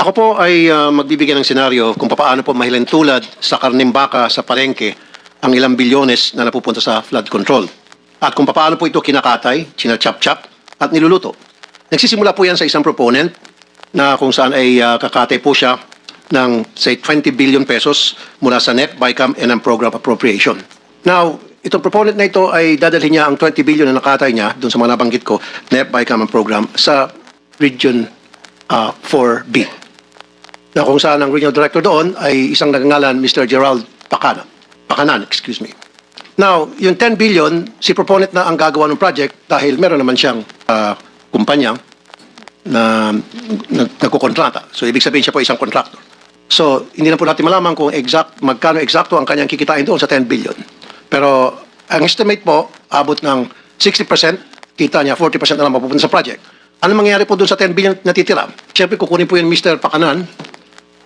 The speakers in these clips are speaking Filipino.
Ako po ay ah, magbibigay ng senaryo kung paano po mahilentulad sa karning baka sa palengke ang ilang bilyones na napupunta sa flood control. At kung paano po ito kinakatay, sinachap-chap at niluluto. Nagsisimula po yan sa isang proponent na kung saan ay ah, kakatay po siya ng say 20 billion pesos mula sa NEP, BICAM, and ang program appropriation. Now, itong proponent na ito ay dadalhin niya ang 20 billion na nakatay niya doon sa mga nabanggit ko, NEP, BICAM, and program sa Region ah, 4B na kung saan ang regional director doon ay isang nagangalan Mr. Gerald Pacana. Pacanan, excuse me. Now, yung 10 billion, si proponent na ang gagawa ng project dahil meron naman siyang ah, kumpanya na nag- nagkukontrata. So, ibig sabihin siya po isang contractor. So, hindi na po natin malaman kung exact, magkano eksakto ang kanyang kikitain doon sa 10 billion. Pero, ang estimate po, abot ng 60%, kita niya, 40% na lang mapupunta sa project. Ano mangyayari po doon sa 10 billion na titira? Siyempre, kukunin po yun Mr. Pakanan.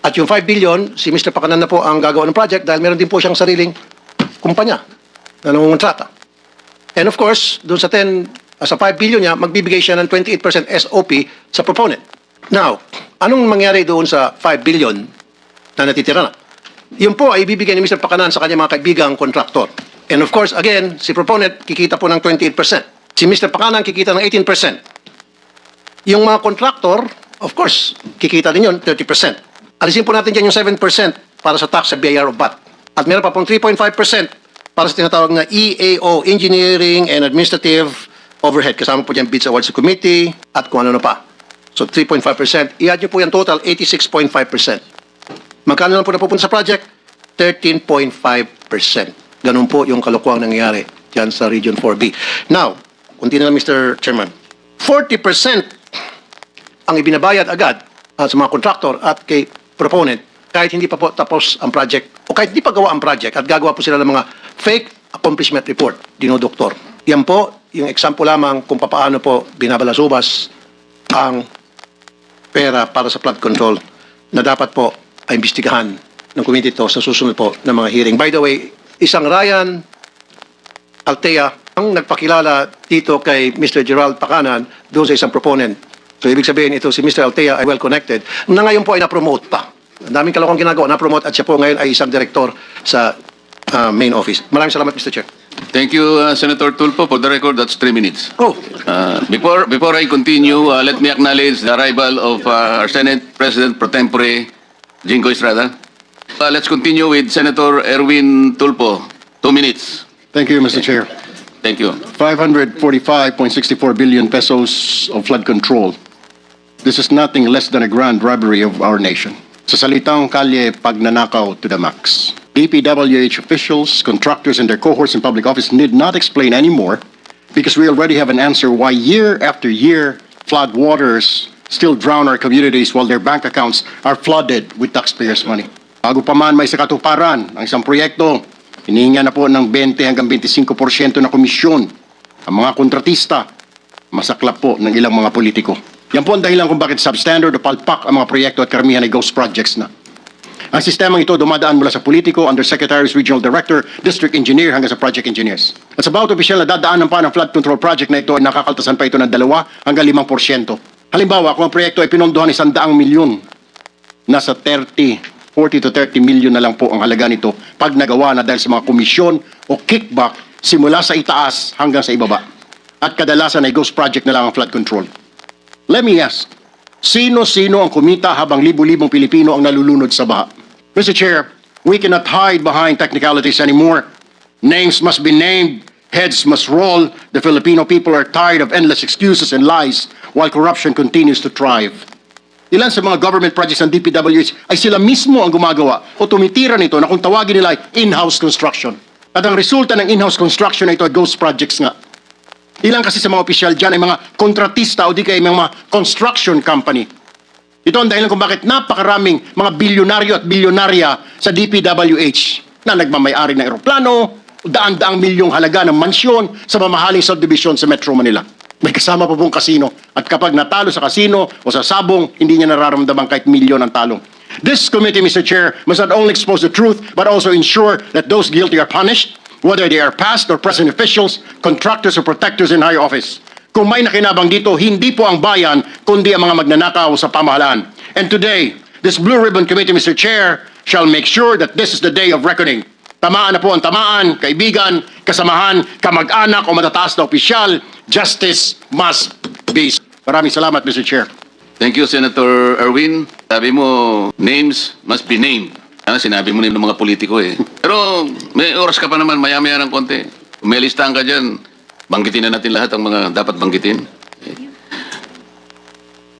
At yung 5 billion, si Mr. Pakanan na po ang gagawa ng project dahil meron din po siyang sariling kumpanya na nangungontrata. And of course, doon sa 10, uh, sa 5 billion niya, magbibigay siya ng 28% SOP sa proponent. Now, anong mangyari doon sa 5 billion na natitira na? Yun po ay ibibigay ni Mr. Pakanan sa kanyang mga kaibigang kontraktor. And of course, again, si proponent kikita po ng 28%. Si Mr. Pakanan kikita ng 18%. Yung mga kontraktor, of course, kikita din yun, 30%. Alisin po natin dyan yung 7% para sa tax sa BIR of VAT. At meron pa pong 3.5% para sa tinatawag na EAO, Engineering and Administrative Overhead. Kasama po dyan Bids Awards Committee at kung ano na pa. So 3.5%. I-add nyo po yan total, 86.5%. Magkano lang po napupunta sa project? 13.5%. Ganun po yung kalukuang nangyayari dyan sa Region 4B. Now, kunti na lang Mr. Chairman. 40% ang ibinabayad agad ah, sa mga contractor at kay proponent kahit hindi pa po tapos ang project o kahit hindi pa gawa ang project at gagawa po sila ng mga fake accomplishment report, dinodoktor. Yan po yung example lamang kung paano po binabalasubas ang pera para sa flood control na dapat po ay imbestigahan ng committee to sa susunod po ng mga hearing. By the way, isang Ryan Altea ang nagpakilala dito kay Mr. Gerald Pacanan doon sa isang proponent. So ibig sabihin ito si Mr. Altea ay well connected na ngayon po ay na-promote pa. Ang daming kalokong ginagawa, na-promote at siya po ngayon ay isang director sa ah, main office. Maraming salamat Mr. Chair. Thank you, uh, Senator Tulfo. For the record, that's three minutes. Oh, Uh, before before I continue, uh, let me acknowledge the arrival of uh, our Senate President pro tempore, Jingo Estrada. Uh, let's continue with Senator Erwin Tulfo. Two minutes. Thank you, Mr. Chair. Thank you. 545.64 billion pesos of flood control. This is nothing less than a grand robbery of our nation. Sa salitang kalye, pagnanakaw to the max. DPWH officials, contractors, and their cohorts in public office need not explain anymore because we already have an answer why year after year flood waters still drown our communities while their bank accounts are flooded with taxpayers' money. Bago pa man may sakatuparan ang isang proyekto, hinihinga na po ng 20 hanggang 25% na komisyon ang mga kontratista, masaklap po ng ilang mga politiko. Yan po ang dahilan kung bakit substandard o palpak ang mga proyekto at karamihan ay ghost projects na. Ang sistemang ito dumadaan mula sa politiko, undersecretaries, regional director, district engineer hanggang sa project engineers. At sa bawat opisyal na dadaanan pa ng flood control project na ito ay nakakaltasan pa ito ng dalawa hanggang 5%. Halimbawa, kung ang proyekto ay pinondohan isang daang milyon, nasa 30, 40 to 30 million na lang po ang halaga nito pag nagawa na dahil sa mga komisyon o kickback simula sa itaas hanggang sa ibaba. At kadalasan ay ghost project na lang ang flood control. Let me ask, sino-sino ang kumita habang libu-libong Pilipino ang nalulunod sa baha? Mr. Chair, we cannot hide behind technicalities anymore. Names must be named, heads must roll. The Filipino people are tired of endless excuses and lies while corruption continues to thrive. Ilan sa mga government projects ng DPWH ay sila mismo ang gumagawa o tumitira nito na kung tawagin nila ay in-house construction. At ang resulta ng in-house construction na ito ay ghost projects nga. Ilan kasi sa mga opisyal dyan ay mga kontratista o di kaya mga construction company. Ito ang dahilan kung bakit napakaraming mga bilyonaryo at bilyonarya sa DPWH na nagmamayari ng eroplano, daan-daang milyong halaga ng mansyon sa mamahaling subdivision sa Metro Manila. May kasama pa pong kasino at kapag natalo sa kasino o sa sabong, hindi niya nararamdaman kahit milyon ang talong. This committee, Mr. Chair, must not only expose the truth but also ensure that those guilty are punished, whether they are past or present officials, contractors or protectors in higher office. Kung may nakinabang dito, hindi po ang bayan, kundi ang mga magnanakaw sa pamahalaan. And today, This Blue Ribbon Committee, Mr. Chair, shall make sure that this is the day of reckoning. Tamaan na po ang tamaan, kaibigan, kasamahan, kamag-anak o matataas na opisyal. Justice must be. Maraming salamat, Mr. Chair. Thank you, Senator Erwin. Sabi mo, names must be named. Ah, sinabi mo na yung mga politiko eh. Pero may oras ka pa naman, maya-maya ng konti. Kung may listahan ka dyan, banggitin na natin lahat ang mga dapat banggitin.